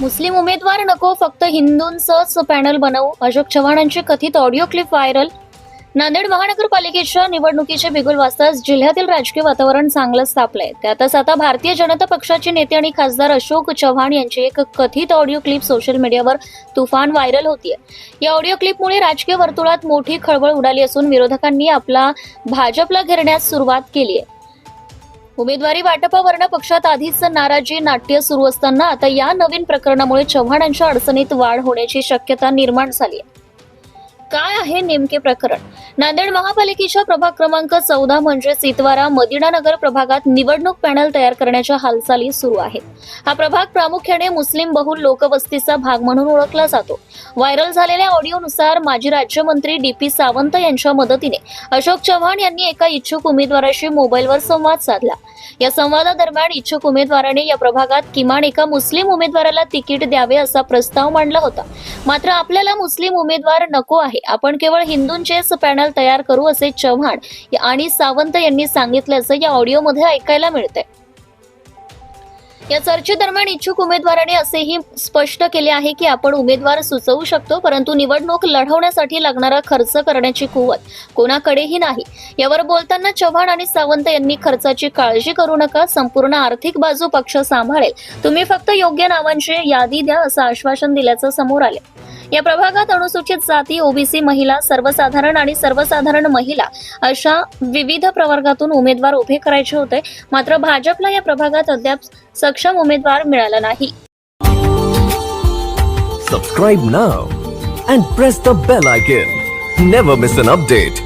मुस्लिम उमेदवार नको फक्त हिंदूंचंच पॅनल बनवू. अशोक चव्हाणांची कथित ऑडिओ क्लिप व्हायरल. नांदेड महानगरपालिकेच्या निवडणुकीचे बिगुल वाजताच जिल्ह्यातील राजकीय वातावरण चांगलंच तापलंय. त्यातच आता भारतीय जनता पक्षाचे नेते आणि खासदार अशोक चव्हाण यांची एक कथित ऑडिओ क्लिप सोशल मीडियावर तुफान व्हायरल होतीये. या ऑडिओ क्लिपमुळे राजकीय वर्तुळात मोठी खळबळ उडाली असून विरोधकांनी आपला भाजपला घेरण्यास सुरुवात केली आहे उमेदवारी वाटपावरनं पक्षात आधीच नाराजी नाट्य सुरू असताना आता या नवीन प्रकरणामुळे चव्हाणांच्या अडचणीत वाढ होण्याची शक्यता निर्माण झाली आहे. काय आहे नेमके प्रकरण? नांदेड महापालिकेच्या प्रभाग क्रमांक चौदा म्हणजेच सितवारा मदिनानगर प्रभागात निवडणूक पॅनल तयार करण्याच्या हालचाली सुरू आहेत. हा प्रभाग प्रामुख्याने मुस्लिम बहुल लोकवस्तीचा भाग म्हणून ओळखला जातो. व्हायरल झालेल्या ऑडिओनुसार माजी राज्यमंत्री डी पी सावंत यांच्या मदतीने अशोक चव्हाण यांनी एका इच्छुक उमेदवाराशी मोबाईलवर संवाद साधला. या संवादादरम्यान इच्छुक उमेदवाराने या प्रभागात किमान एका मुस्लिम उमेदवाराला तिकीट द्यावे असा प्रस्ताव मांडला होता. मात्र आपल्याला मुस्लिम उमेदवार नको आहे. आपण केवळ हिंदूंचेच पॅनल तयार करू असे चव्हाण आणि सावंत यांनी सांगितल्याचं या ऑडिओमध्ये ऐकायला मिळतंय. या चर्चेदरम्यान इच्छुक उमेदवाराने असेही स्पष्ट केले आहे की आपण उमेदवार सुचवू शकतो परंतु निवडणूक लढवण्यासाठी लागणारा खर्च करण्याची कुवत कोणाकडेही नाही. यावर बोलताना चव्हाण आणि सावंत यांनी खर्चाची काळजी करू नका संपूर्ण आर्थिक बाजू पक्ष सांभाळेल. तुम्ही फक्त योग्य नावांची यादी द्या असं आश्वासन दिल्याचं समोर आले या प्रभागात अनुसूचित जाती ओबीसी महिला सर्वसाधारण आणि सर्वसाधारण महिला अशा विविध प्रवर्गातून उमेदवार उभे करायचे होते. मात्र भाजपला या प्रभागात अद्याप सक्षम उमेदवार मिळाला नाही. Subscribe now and press the bell icon never miss an update